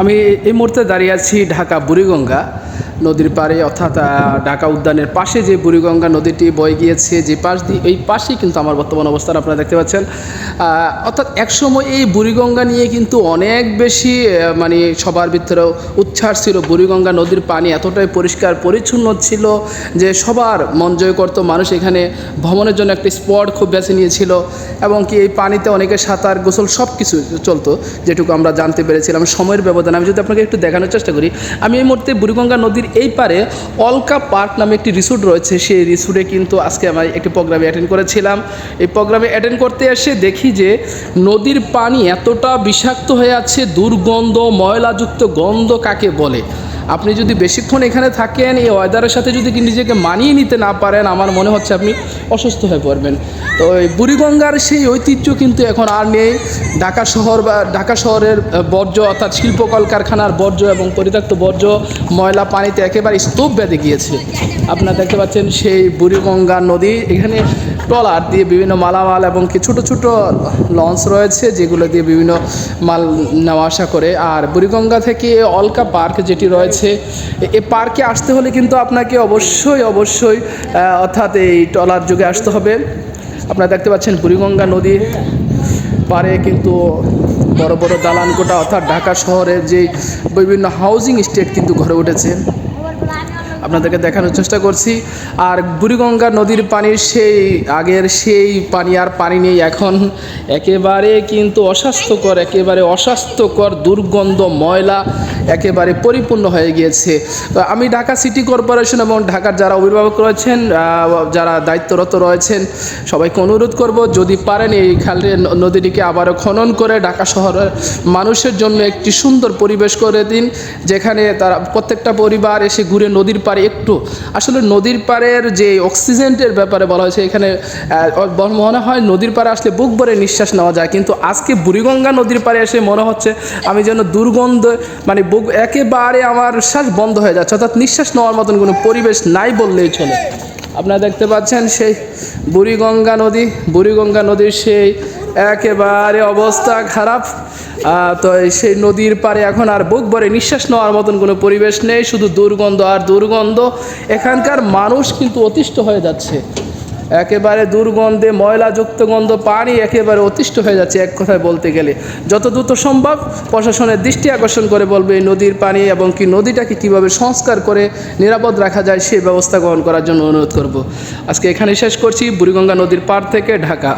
আমি এই মুহূর্তে দাঁড়িয়ে আছি ঢাকা বুড়িগঙ্গা। নদীর পাড়ে, অর্থাৎ ঢাকা উদ্যানের পাশে যে বুড়িগঙ্গা নদীটি বয়ে গিয়েছে, যে পাশ দিয়ে, এই পাশেই কিন্তু আমার বর্তমান অবস্থান আপনারা দেখতে পাচ্ছেন। অর্থাৎ একসময় এই বুড়িগঙ্গা নিয়ে কিন্তু অনেক বেশি মানে সবার ভিতরে উচ্ছ্বাস ছিল। বুড়িগঙ্গা নদীর পানি এতটাই পরিষ্কার, পরিচ্ছন্ন ছিল যে সবার মন জয় করতো। মানুষ এখানে ভ্রমণের জন্য একটি স্পট খুব বেছে নিয়েছিল এবং কি এই পানিতে অনেকে সাঁতার, গোসল সব কিছু চলতো, যেটুকু আমরা জানতে পেরেছিলাম। সময়ের ব্যবধান আমি যদি আপনাকে একটু দেখানোর চেষ্টা করি, আমি এই মুহূর্তে বুড়িগঙ্গা নদীর এই পারে অলকা পার্ক নামে একটি রিসোর্ট রয়েছে। সেই রিসোর্টে কিন্তু আজকে আমি একটি প্রোগ্রামে অ্যাটেন্ড করেছিলাম। এই প্রোগ্রামে অ্যাটেন্ড করতে এসে দেখি যে নদীর পানি এতটা বিষাক্ত হয়ে আছে, দুর্গন্ধ, ময়লাযুক্ত গন্ধ কাকে বলে? আপনি যদি বেশিক্ষণ এখানে থাকেন, এই ওয়েদারের সাথে যদি নিজেকে মানিয়ে নিতে না পারেন, আমার মনে হচ্ছে আপনি অসুস্থ হয়ে পড়বেন। তো এই বুড়িগঙ্গার সেই ঐতিহ্য কিন্তু এখন আর নেই। ঢাকা শহর বা, ঢাকা শহরের বর্জ্য অর্থাৎ শিল্প কলকারখানার বর্জ্য এবং পরিত্যক্ত বর্জ্য, ময়লা পানিতে একেবারে স্তূপ বেঁধে গিয়েছে। আপনারা দেখতে পাচ্ছেন সেই বুড়িগঙ্গা নদী। এখানে ট্রলার দিয়ে বিভিন্ন মালামাল এবং কি ছোটো ছোটো লঞ্চ রয়েছে, যেগুলো দিয়ে বিভিন্ন মাল নেওয়া আসা করে। আর বুড়িগঙ্গা থেকে অলকা পার্ক যেটি রয়েছে, এ- পার্কে আসতে হলে কিন্তু আপনাকে অবশ্যই অবশ্যই অর্থাৎ এই ট্রলার যুগে আসতে হবে। আপনারা দেখতে পাচ্ছেন বুড়িগঙ্গা নদী পারে কিন্তু বড় বড় দালান কোটা অর্থাৎ ঢাকা শহরের যে বিভিন্ন হাউজিং স্টেট কিন্তু ঘরে উঠেছে। আপনাদেরকে দেখানোর চেষ্টা করছি। আর বুড়িগঙ্গা নদীর পানির সেই, আগের সেই পানি আর পানি নেই এখন। একেবারে কিন্তু অস্বাস্থ্যকর, একেবারে অস্বাস্থ্যকর দুর্গন্ধ ময়লা একেবারে পরিপূর্ণ হয়ে গিয়েছে। আমি ঢাকা সিটি কর্পোরেশন এবং ঢাকার যারা অভিভাবক রয়েছেন যারা দায়িত্বরত রয়েছেন, সবাইকে অনুরোধ করব, যদি পারেন এই খালে নদীটিকে আবারও খনন করে ঢাকা শহরের মানুষের জন্য একটি সুন্দর পরিবেশ করে দিন, যেখানে তারা প্রত্যেকটা পরিবার এসে ঘুরে নদীর পাড়ে একটু। আসলে নদীর পাড়ের যে অক্সিজেনের ব্যাপারে বলা হয়েছে, এখানে মনে হয় নদীর পাড়ে আসলে বুক ভরে নিঃশ্বাস নেওয়া যায়। কিন্তু আজকে বুড়িগঙ্গা নদীর পাড়ে এসে মনে হচ্ছে আমি যেন দুর্গন্ধ মানে বুক একেবারে আমার শ্বাস বন্ধ হয়ে যাচ্ছে। অর্থাৎ নিঃশ্বাস নেওয়ার মতন কোনো পরিবেশ নাই বললেই চলে। আপনারা দেখতে পাচ্ছেন সেই বুড়িগঙ্গা নদী, বুড়িগঙ্গা নদীর সেই একেবারে অবস্থা খারাপ। তো সেই নদীর পারে এখন আর বুক ভরে নিঃশ্বাস নেওয়ার মতন কোনো পরিবেশ নেই, শুধু দুর্গন্ধ আর দুর্গন্ধ। এখানকার মানুষ কিন্তু অতিষ্ঠ হয়ে যাচ্ছে। একেবারে দুর্গন্ধে ময়লাযুক্ত গন্ধ, পানি একেবারে অতিষ্ঠ হয়ে যাচ্ছে এক কথায় বলতে গেলে। যত দ্রুত সম্ভব প্রশাসনের দৃষ্টি আকর্ষণ করে বলবে, এই নদীর পানি এবং কি নদীটাকে কীভাবে সংস্কার করে নিরাপদ রাখা যায় সেই ব্যবস্থা গ্রহণ করার জন্য অনুরোধ করব। আজকে এখানে শেষ করছি, বুড়িগঙ্গা নদীর পাড় থেকে ঢাকা।